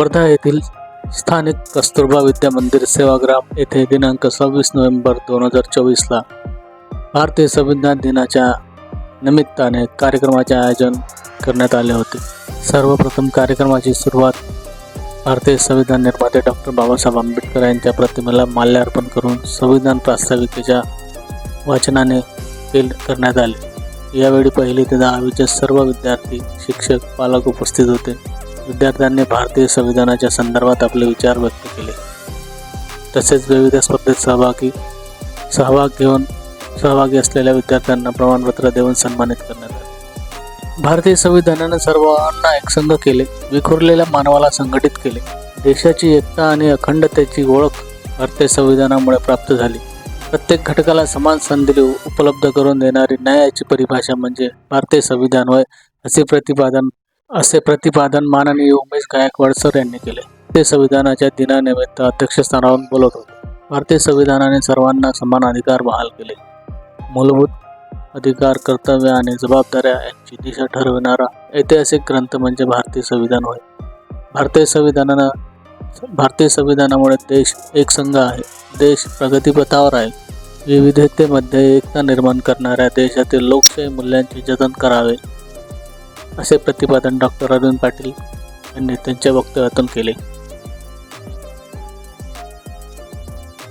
वर्धा येथील स्थानिक कस्तुरबा विद्या मंदिर सेवाग्राम येथे दिनांक सव्वीस नोव्हेंबर दोन हजार चोवीसला भारतीय संविधान दिनाच्या निमित्ताने कार्यक्रमाचे आयोजन करण्यात आले होते. सर्वप्रथम कार्यक्रमाची सुरुवात भारतीय संविधान निर्माते डॉक्टर बाबासाहेब आंबेडकर यांच्या प्रतिमेला माल्यार्पण करून संविधान प्रास्ताविकेच्या वाचनाने केल करण्यात आले. यावेळी पहिली ते दहावीचे सर्व विद्यार्थी शिक्षक पालक उपस्थित होते. विद्यार्थ्यांनी भारतीय संविधानाच्या संदर्भात आपले विचार व्यक्त केले. तसेच विविध स्पर्धेत सहभागी सहभाग घेऊन सहभागी असलेल्या विद्यार्थ्यांना प्रमाणपत्र देऊन सन्मानित करण्यात आले. भारतीय संविधानाने सर्वांना एकसंघ केले विखुरलेल्या मानवाला संघटित केले. देशाची एकता आणि अखंडतेची ओळख भारतीय संविधानामुळे प्राप्त झाली. प्रत्येक घटकाला समान संधी उपलब्ध करून देणारी न्यायाची परिभाषा म्हणजे भारतीय संविधान होय असे प्रतिपादन असे प्रतिपादन माननीय उमेश गायकवाड सर यांनी केले. ते संविधानाच्या दिनानिमित्त अध्यक्षस्थानावरून बोलत होते. भारतीय संविधानाने सर्वांना समान अधिकार बहाल केले. मूलभूत अधिकार कर्तव्य आणि जबाबदाऱ्या यांची दिशा ठरविणारा ऐतिहासिक ग्रंथ म्हणजे भारतीय संविधान होय. भारतीय संविधानानं भारतीय संविधानामुळे देश एकसंघ आहे. देश प्रगतीपथावर आहे. विविधतेमध्ये एकता निर्माण करणाऱ्या देशातील लोकशाही मूल्यांचे जतन करावे. असे प्रतिपादन डॉक्टर अरुण पाटील यांनी त्यांच्या वक्तव्यातून केले.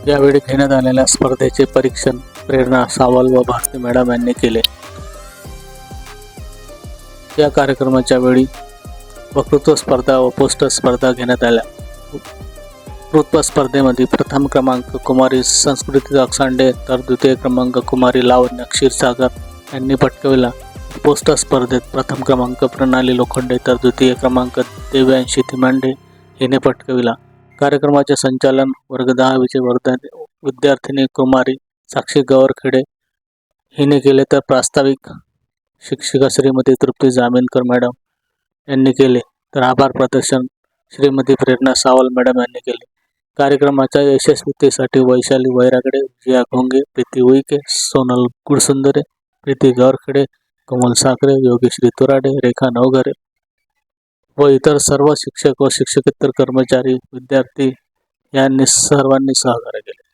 यावेळी घेण्यात आलेल्या स्पर्धेचे परीक्षण प्रेरणा सावल व भारती मॅडम यांनी केले. या कार्यक्रमाच्या वेळी वक्तृत्व स्पर्धा व पोस्टर स्पर्धा घेण्यात आल्या. वक्तृत्व स्पर्धेमध्ये प्रथम क्रमांक कुमारी संस्कृती अक्षांडे तर द्वितीय क्रमांक कुमारी लावण्य क्षीरसागर यांनी पटकविला. पोस्टर स्पर्धेत प्रथम क्रमांक प्रणाली लोखंडे तर द्वितीय क्रमांक देव्यांशी थिमांडे हिने पटकविला. कार्यक्रमाचे संचालन वर्ग दहावीचे वर्धा विद्यार्थिनी कुमारी साक्षी गवरखेडे हिने केले तर प्रास्ताविक शिक्षिका श्रीमती तृप्ती जामीनकर मॅडम यांनी केले तर आभार प्रदर्शन श्रीमती प्रेरणा सावल मॅडम यांनी केले. कार्यक्रमाच्या यशस्वीतेसाठी वैशाली वैरागडे विजया घोंगे प्रीती उईके सोनल गुडसुंदरे प्रीती गवरखेडे कमल साखरे योगेश्री तुराडे रेखा नवघरे व इतर सर्व शिक्षक व शिक्षकेतर कर्मचारी विद्यार्थी यांनी सर्वांनी सहकार्य केले.